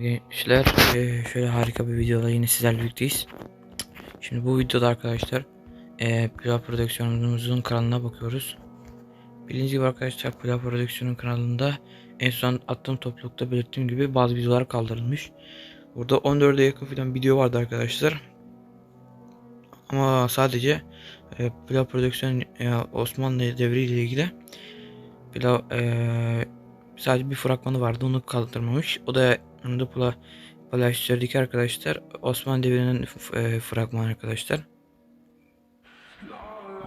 Gençler eee, şöyle harika bir videoda yine sizlerle birlikteyiz. Şimdi bu videoda arkadaşlar eee Pilav Prodüksiyonumuzun kanalına bakıyoruz. Bildiğiniz gibi arkadaşlar Pilav Prodüksiyon'un kanalında en son attığım toplulukta belirttiğim gibi bazı videolar kaldırılmış. Burada 14'e yakın falan video vardı arkadaşlar. Ama sadece eee Pilav Prodüksiyon eee, Osmanlı devri ile ilgili Pilav eee sadece bir fragmanı vardı onu kaldırmamış. O da pula paylaştırdık arkadaşlar. Osmanlı devrinin e, fragmanı arkadaşlar.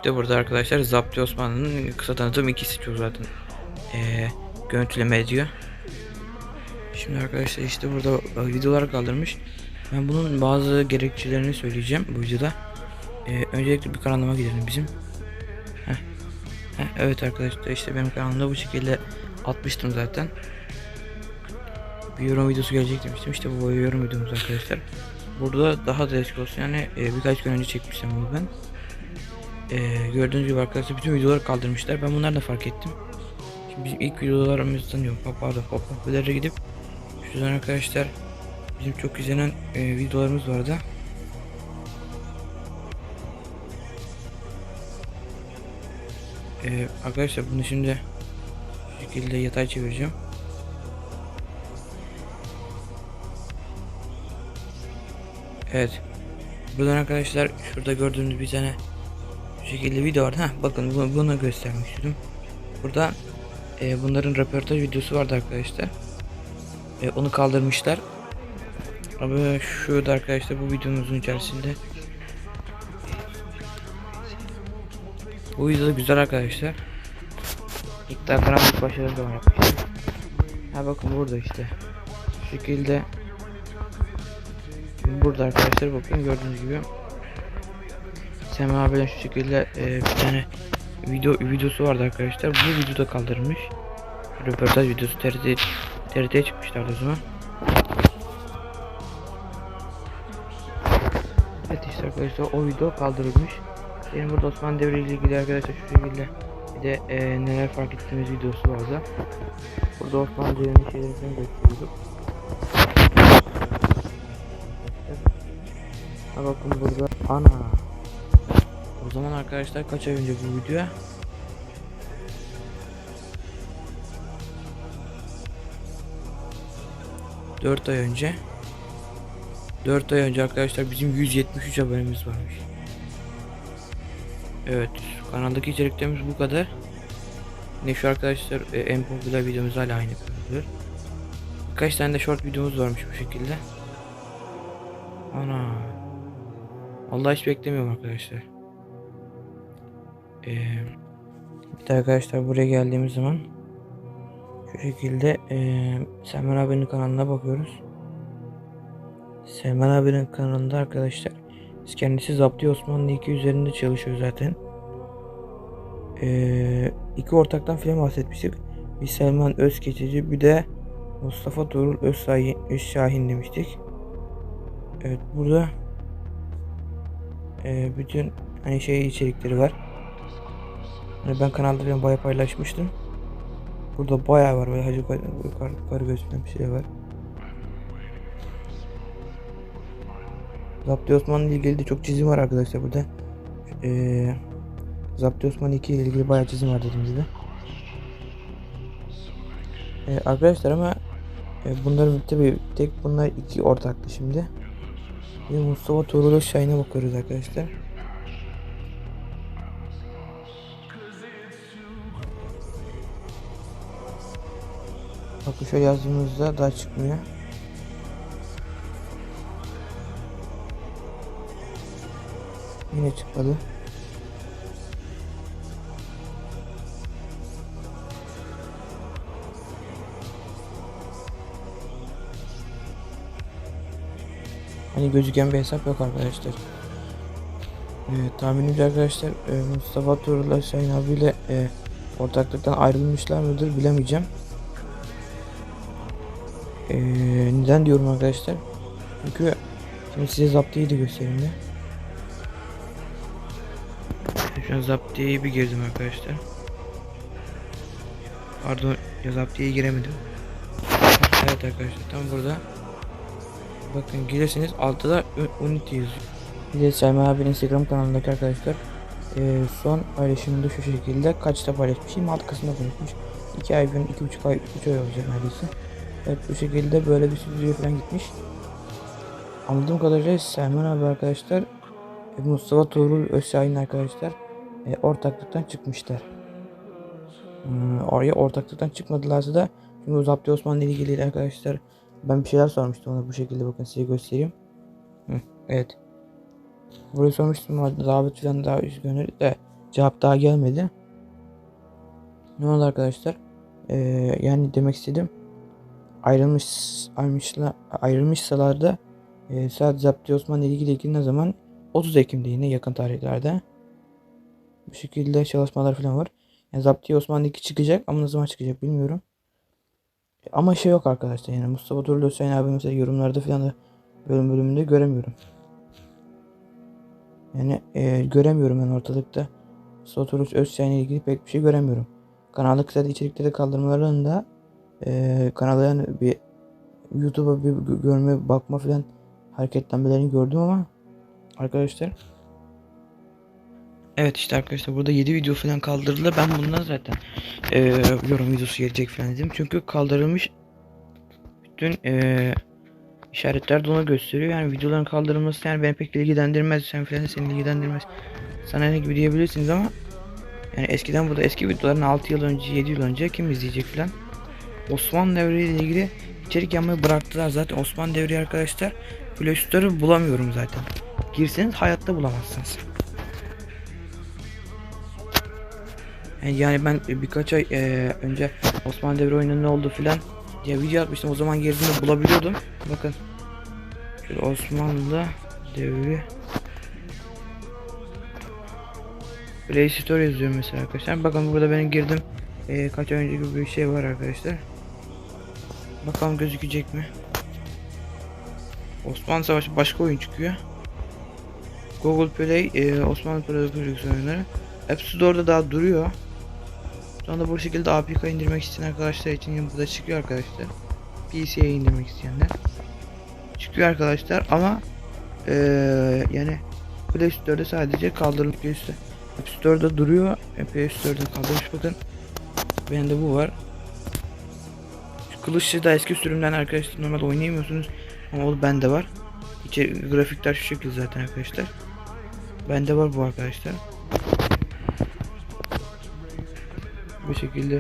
De burada arkadaşlar Zapti Osmanlı'nın kısa tanıtım ikisi çok zaten e, görüntüleme ediyor. Şimdi arkadaşlar işte burada videolar kaldırmış. Ben bunun bazı gerekçelerini söyleyeceğim bu videoda. E, öncelikle bir kanalıma gidelim bizim. Heh. Heh, evet arkadaşlar işte benim kanalımda bu şekilde atmıştım zaten. Bir yorum videosu gelecek demiştim. İşte bu yorum videomuz arkadaşlar. Burada daha da eski olsun yani e, birkaç gün önce çekmiştim bunu ben. E, gördüğünüz gibi arkadaşlar bütün videoları kaldırmışlar. Ben bunları da fark ettim. Şimdi bizim ilk videolarımızdan yok. Pardon pop popülere gidip şuradan arkadaşlar bizim çok izlenen e, videolarımız vardı. E, arkadaşlar bunu şimdi şekilde yatay çevireceğim. Evet. Buradan arkadaşlar şurada gördüğünüz bir tane şu şekilde video var. Heh, bakın bunu, bunu göstermek istedim. Burada e, bunların röportaj videosu vardı arkadaşlar. E, onu kaldırmışlar. Ama şurada arkadaşlar bu videomuzun içerisinde bu video güzel arkadaşlar. İlk daha karanlık başarılı zaman yapmışlar. Ha bakın burada işte. Şu şekilde Burada arkadaşlar bakın gördüğünüz gibi Sema abiyle şu şekilde e, bir tane video videosu vardı arkadaşlar. Bu videoda kaldırılmış. Röportaj videosu TRT TRT'ye çıkmışlardı o zaman. Evet işte arkadaşlar o video kaldırılmış. Benim burada Osmanlı Devri ile ilgili arkadaşlar şu şekilde de e, neler fark ettiğimiz videosu vardı. Burada Osmanlı Devri'nin şeylerini gösteriyorduk. Ha bakın burada ana. O zaman arkadaşlar kaç ay önce bu video? Dört ay önce. 4 ay önce arkadaşlar bizim 173 abonemiz varmış. Evet kanaldaki içeriklerimiz bu kadar. Şu arkadaşlar e, en popüler videomuz hala aynı kalıyor. Birkaç tane de short videomuz varmış bu şekilde. Ana. Vallahi hiç beklemiyorum arkadaşlar. Ee, bir de arkadaşlar buraya geldiğimiz zaman şu şekilde ee, Selman abinin kanalına bakıyoruz. Selman abinin kanalında arkadaşlar biz kendisi Zapti Osmanlı 2 üzerinde çalışıyor zaten. Ee, iki ortaktan film bahsetmiştik. Bir Selman Özkecici bir de Mustafa Tuğrul Özşahin, Özşahin demiştik. Evet burada e, bütün hani şey içerikleri var. Hani ben kanalda ben bayağı paylaşmıştım. Burada bayağı var böyle hacı yukarı gözüken bir şey var. Zapti Osmanlı ile ilgili de çok çizim var arkadaşlar burada. Ee, Zapti Osmanlı 2 ile ilgili bayağı çizim var dediğim gibi. Ee, arkadaşlar ama e, bunların tabi tek bunlar iki ortaktı şimdi. Bir Mustafa Tuğrul Şahin'e bakıyoruz arkadaşlar. Bakın şöyle yazdığımızda daha çıkmıyor. Yine çıkmadı. Hani gözüken bir hesap yok arkadaşlar. Evet, tahminimce arkadaşlar e, Mustafa Tuğrul Şahin abiyle e, ortaklıktan ayrılmışlar mıdır bilemeyeceğim. E, neden diyorum arkadaşlar? Çünkü şimdi size zaptiyeyi de göstereyim de. Şu an zaptiyeyi bir girdim arkadaşlar. Pardon zaptiyeye giremedim. Evet arkadaşlar tam burada Bakın gelirseniz altta da Unity yazıyor. Bir de Selma abinin Instagram kanalındaki arkadaşlar e, son paylaşımında şu şekilde kaçta paylaşmış? 26 Kasım'da paylaşmış. 2 ay, 2,5 ay, 3 ay olacak neredeyse. Evet bu şekilde böyle bir stüdyoya falan gitmiş. Anladığım kadarıyla Selman abi arkadaşlar e, Mustafa Tuğrul Özşahin arkadaşlar e, ortaklıktan çıkmışlar. Hmm, oraya ortaklıktan çıkmadılarsa da o Zapti Osmanlı ile ilgili arkadaşlar ben bir şeyler sormuştum ona bu şekilde bakın size göstereyim. Hı, evet. Burayı sormuştum davet falan daha üst gönderdi de cevap daha gelmedi. Ne oldu arkadaşlar? Ee, yani demek istedim ayrılmış ayrılmışla ayrılmışsalar da e, sadece Zapti Osmanlı ile ilgili ne zaman 30 Ekim'de yine yakın tarihlerde bu şekilde çalışmalar falan var. Yani Zapti Osmanlı 2 çıkacak ama ne zaman çıkacak bilmiyorum. Ama şey yok arkadaşlar yani Mustafa Turul Hüseyin abi mesela yorumlarda falan da bölüm bölümünde göremiyorum. Yani e, göremiyorum ben ortalıkta. Mustafa Hüseyin ile ilgili pek bir şey göremiyorum. Kanalda kısa içerikleri kaldırmalarında e, kanala yani bir YouTube'a bir gö- görme bakma falan hareketlenmelerini gördüm ama arkadaşlar Evet işte arkadaşlar burada 7 video falan kaldırıldı. Ben bundan zaten e, yorum videosu gelecek falan dedim. Çünkü kaldırılmış bütün e, işaretler de onu gösteriyor. Yani videoların kaldırılması yani beni pek ilgilendirmez. Sen falan seni ilgilendirmez. Sana ne gibi diyebilirsiniz ama yani eskiden burada eski videoların 6 yıl önce 7 yıl önce kim izleyecek falan. Osmanlı devriyle ilgili içerik yapmayı bıraktılar zaten Osmanlı devri arkadaşlar. Store'u bulamıyorum zaten. Girseniz hayatta bulamazsınız. Yani, yani ben birkaç ay e, önce Osmanlı devri oyunun ne oldu filan diye video atmıştım. O zaman girdiğimde bulabiliyordum. Bakın. Şöyle Osmanlı devri Play Store yazıyor mesela arkadaşlar. Bakın burada benim girdim. E, kaç ay önce gibi bir şey var arkadaşlar. Bakalım gözükecek mi? Osmanlı Savaşı başka oyun çıkıyor. Google Play, e, Osmanlı Prodüksiyon oyunları. App Store'da daha duruyor. Şu anda bu şekilde APK indirmek isteyen arkadaşlar için yine burada çıkıyor arkadaşlar. PC'ye indirmek isteyenler. Çıkıyor arkadaşlar ama e, yani Play Store'da sadece kaldırılıp Play Store. App Store'da duruyor. E, Play Store'da kaldırmış bakın. Benim de bu var. Kılıçlı da eski sürümden arkadaşlar normal oynayamıyorsunuz. Ama o bende var. İçeri grafikler şu şekilde zaten arkadaşlar. Bende var bu arkadaşlar. Bu şekilde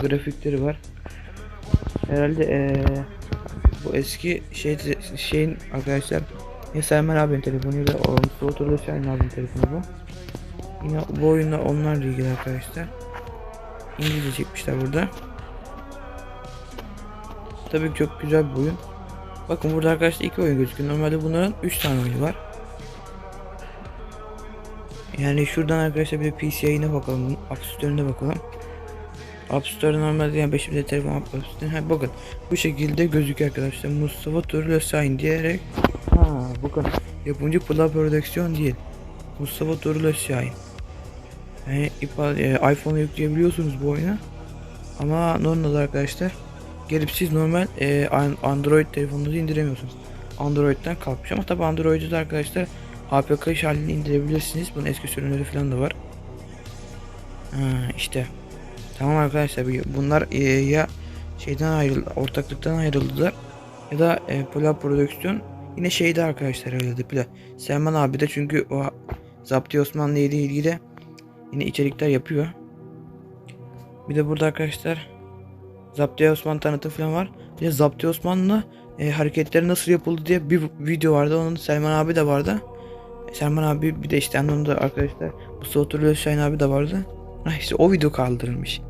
grafikleri var. Herhalde ee, bu eski şey şeyin arkadaşlar ya Selman abinin telefonu ya da Mustafa Turlu Selman abinin telefonu bu. Yine bu oyunla onlarla ilgili arkadaşlar. İngilizce çekmişler burada. Tabii çok güzel bir oyun. Bakın burada arkadaşlar iki oyun gözüküyor. Normalde bunların 3 tane oyunu var. Yani şuradan arkadaşlar bir de PC yayına bakalım. App Store'una bakalım. App Store'da normalde yani 5 bir telefon App Store'da. Ha, bakın bu şekilde gözüküyor arkadaşlar. Mustafa Turul Sign diyerek. Ha bakın yapımcı Pula Prodüksiyon değil. Mustafa Turul Sign. Yani e, iPhone'a yükleyebiliyorsunuz bu oyunu. Ama normal arkadaşlar gelip siz normal e, Android telefonunuzu indiremiyorsunuz. Android'den kalkmış ama tabi Android'de de arkadaşlar APK iş halini indirebilirsiniz. Bunun eski sürümleri falan da var. Ha, işte. Tamam arkadaşlar bunlar e, ya şeyden ayrıldı, ortaklıktan ayrıldılar ya da e, Polar Prodüksiyon yine şeyde arkadaşlar ayrıldı bile. Selman abi de çünkü o Zapti Osmanlı ile ilgili yine içerikler yapıyor. Bir de burada arkadaşlar Zaptiye Osman tanıtım falan var. Bir de Zaptiye Osman'la e, hareketleri nasıl yapıldı diye bir video vardı. Onun Selman abi de vardı. E, Selman abi bir de işte anlamda arkadaşlar Mustafa Turul Şahin abi de vardı. Ha o video kaldırılmış.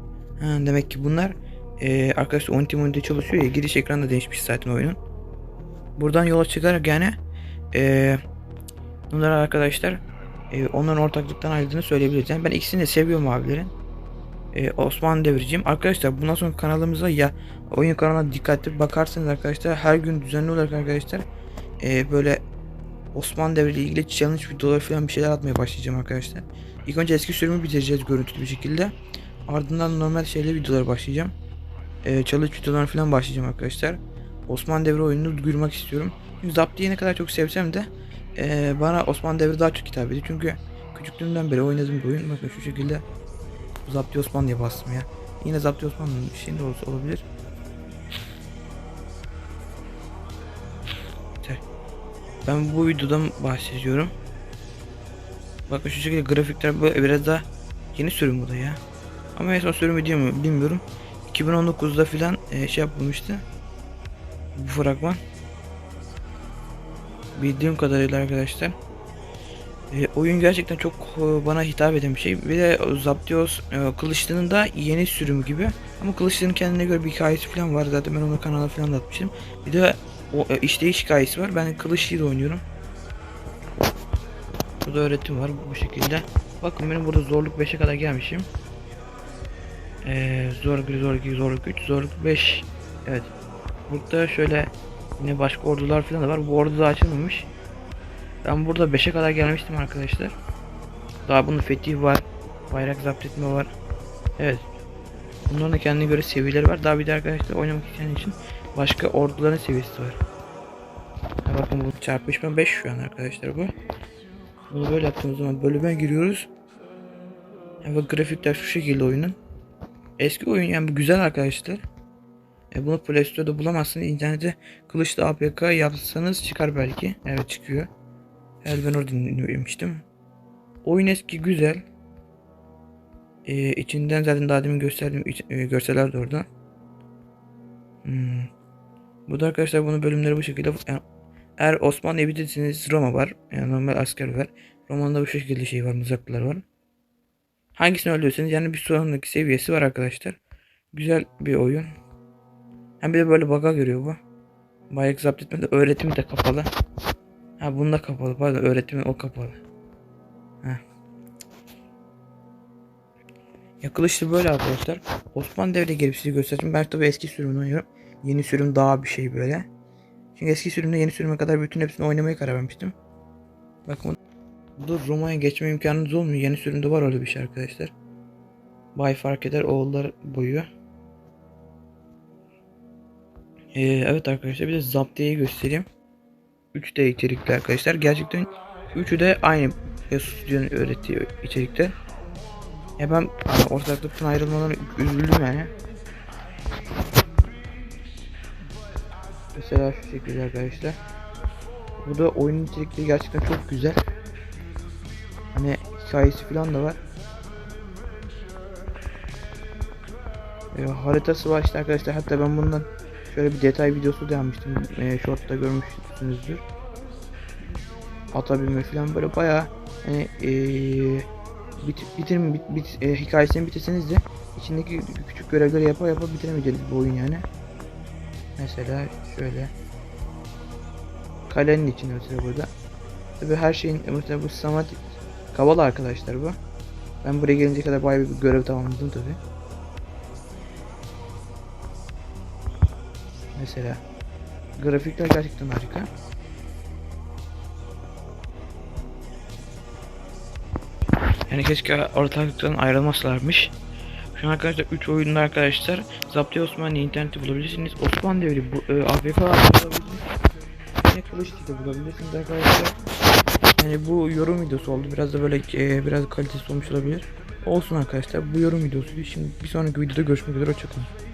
Ha, demek ki bunlar e, arkadaşlar Unity Unity çalışıyor ya giriş ekranı da değişmiş zaten oyunun. Buradan yola çıkarak yani e, bunlar arkadaşlar e, onların ortaklıktan ayrıldığını söyleyebiliriz. Yani ben ikisini de seviyorum abilerin e, Osman Devricim. Arkadaşlar bundan sonra kanalımıza ya oyun kanalına dikkatli bakarsanız arkadaşlar her gün düzenli olarak arkadaşlar e, böyle Osman Devri ile ilgili challenge videoları falan bir şeyler atmaya başlayacağım arkadaşlar. İlk önce eski sürümü bitireceğiz görüntülü bir şekilde. Ardından normal şeyle videolara başlayacağım. E, challenge videolar falan başlayacağım arkadaşlar. Osmanlı devri oyununu duyurmak istiyorum. Çünkü Zaptiye'yi ne kadar çok sevsem de eee, bana Osmanlı devri daha çok hitap ediyor. Çünkü küçüklüğümden beri oynadığım bir oyun. Bakın şu şekilde Zaptiye Osmanlı diye bastım ya. Yine Zaptiye Osmanlı'nın şeyinde olsa olabilir. Ben bu videodan bahsediyorum. Bakın şu şekilde grafikler bu biraz daha yeni sürüm bu da ya. Ama en son sürüm video mu bilmiyorum. 2019'da filan e, şey yapılmıştı. Bu fragman. Bildiğim kadarıyla arkadaşlar. E, oyun gerçekten çok e, bana hitap eden bir şey. Bir de Zaptios e, Kılıçlı'nın da yeni sürümü gibi. Ama Kılıçlı'nın kendine göre bir hikayesi falan var. Zaten ben onu kanala falan da atmıştım. Bir de o e, işleyiş hikayesi var. Ben Kılıçlı'yı da oynuyorum. Burada öğretim var bu şekilde. Bakın benim burada zorluk 5'e kadar gelmişim. Ee, zorluk 1, zorluk 2, zorluk 3, zorluk 5. Evet. Burada şöyle yine başka ordular falan da var. Bu ordu da açılmamış. Ben burada 5'e kadar gelmiştim arkadaşlar. Daha bunun fetih var. Bayrak zapt etme var. Evet. Bunların da kendine göre seviyeleri var. Daha bir de arkadaşlar oynamak isteyen için başka orduların seviyesi var. Bakın bu çarpışma 5 şu an arkadaşlar bu. Bunu böyle yaptığımız zaman bölüme giriyoruz. Ve grafikler şu şekilde oyunun. Eski oyun yani bu güzel arkadaşlar. E bunu Play Store'da bulamazsınız. İnternette kılıçlı APK yapsanız çıkar belki. Evet çıkıyor. Evet ben orada dinlemiştim. Oyun eski güzel. E, içinden zaten daha demin gösterdiğim iç- e, görseller de orada. Hmm. Bu da arkadaşlar bunun bölümleri bu şekilde. Yani eğer Osmanlı'ya bilirsiniz Roma var. Yani normal asker var. Roma'da bu şekilde şey var. Mızraklar var. Hangisini öldürürseniz yani bir sonraki seviyesi var arkadaşlar. Güzel bir oyun. Hem bir de böyle bug'a görüyor bu. Bayrak zapt etmede öğretimi de kapalı. Ha bunda kapalı pardon öğretimi o kapalı. Ha. Ya kılıçlı böyle arkadaşlar. Osmanlı devri gelip size göstereceğim. Ben tabii eski sürümünü oynuyorum. Yeni sürüm daha bir şey böyle. Çünkü eski sürümde yeni sürüme kadar bütün hepsini oynamaya karar vermiştim. Bakın Burada Roma'ya geçme imkanınız olmuyor. Yeni sürümde var öyle bir şey arkadaşlar. Bay fark eder oğullar boyu. Ee, evet arkadaşlar bir de Zaptiye'yi göstereyim. 3D içerikli arkadaşlar. Gerçekten üçü de aynı stüdyonun öğrettiği içerikler. Ya ben yani ortaklıktan ayrılmadan üzüldüm yani. Mesela şu şekilde arkadaşlar. Bu da oyunun içerikleri gerçekten çok güzel. Hani hikayesi falan da var. E, haritası var işte arkadaşlar. Hatta ben bundan şöyle bir detay videosu da yapmıştım. E, short'ta görmüşsünüzdür. Ata falan böyle bayağı hani e, bit, bitirim bit, bit, e, hikayesini bitirseniz de içindeki küçük görevleri yapa yapa bitiremeyeceğiz bu oyun yani. Mesela şöyle kalenin içinde mesela burada. Tabi her şeyin mesela bu samat Kavala arkadaşlar bu. Ben buraya gelince kadar bayağı bir görev tamamladım tabi. Mesela grafikler gerçekten harika. Yani keşke ortaklıktan ayrılmasalarmış. Şu an arkadaşlar 3 oyunda arkadaşlar Zaptiye Osmanlı internette bulabilirsiniz. Osmanlı devri bu e, AFK bulabilirsiniz. Kılıç de bulabilirsiniz arkadaşlar. Yani bu yorum videosu oldu. Biraz da böyle e, biraz kalitesiz olmuş olabilir. Olsun arkadaşlar. Bu yorum videosu. Şimdi bir sonraki videoda görüşmek üzere. Hoşçakalın.